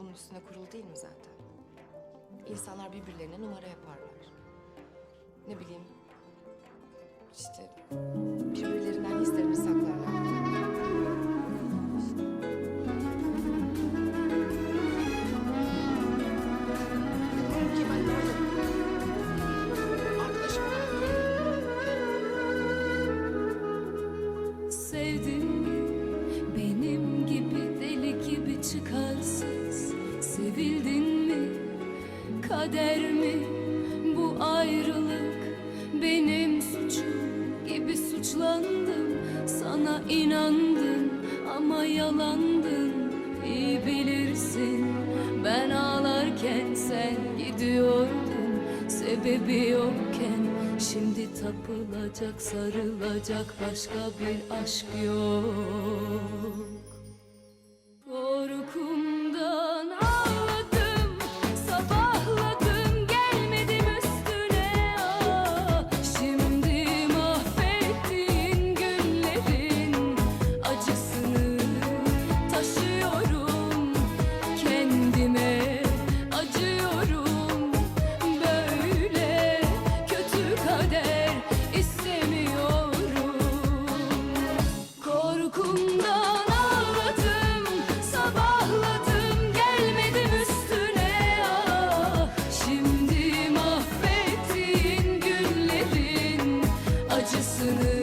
bunun üstüne kurulu değil mi zaten? İnsanlar birbirlerine numara yaparlar. Ne bileyim, işte birbirlerinden hislerini saklarlar. Diyorum Sevildin mi? Kader mi? Bu ayrılık benim suçum gibi suçlandım Sana inandım ama yalandın İyi bilirsin ben ağlarken sen gidiyordun Sebebi yokken Şimdi tapılacak, sarılacak başka bir aşk yok. Acısını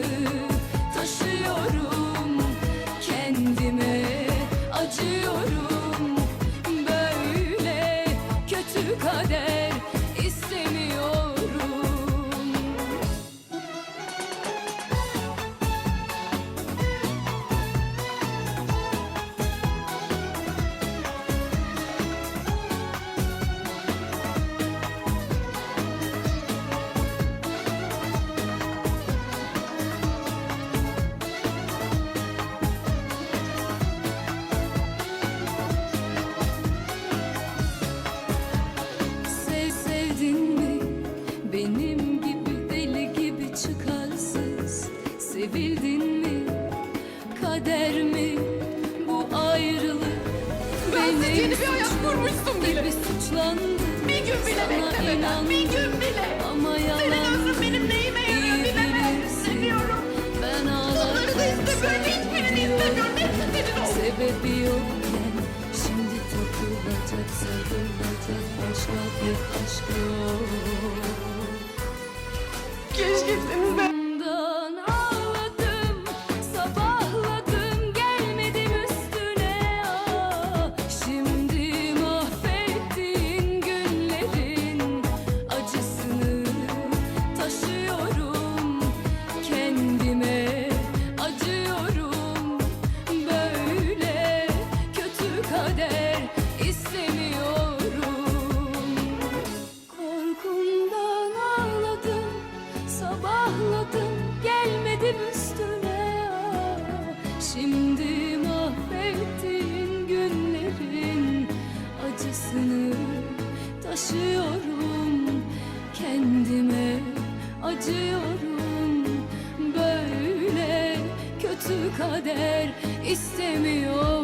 Sevildin mi? Kader mi? Bu ayrılık Bensiz benim yeni bir hayat suçum kurmuşsun bile. gibi suçlandım Bir gün bile Sana beklemeden, inandım bir gün bile. Ama yalan Senin ömrün benim neyime yarıyor bilemem. Seviyorum. Ben Bunları da ağlarken istemiyorum. Hiçbirini istemiyorum. Hepsi senin olsun. Sebebi yokken Şimdi tapılacak sarılacak başka bir aşk yok Keşke seni de kader istemiyorum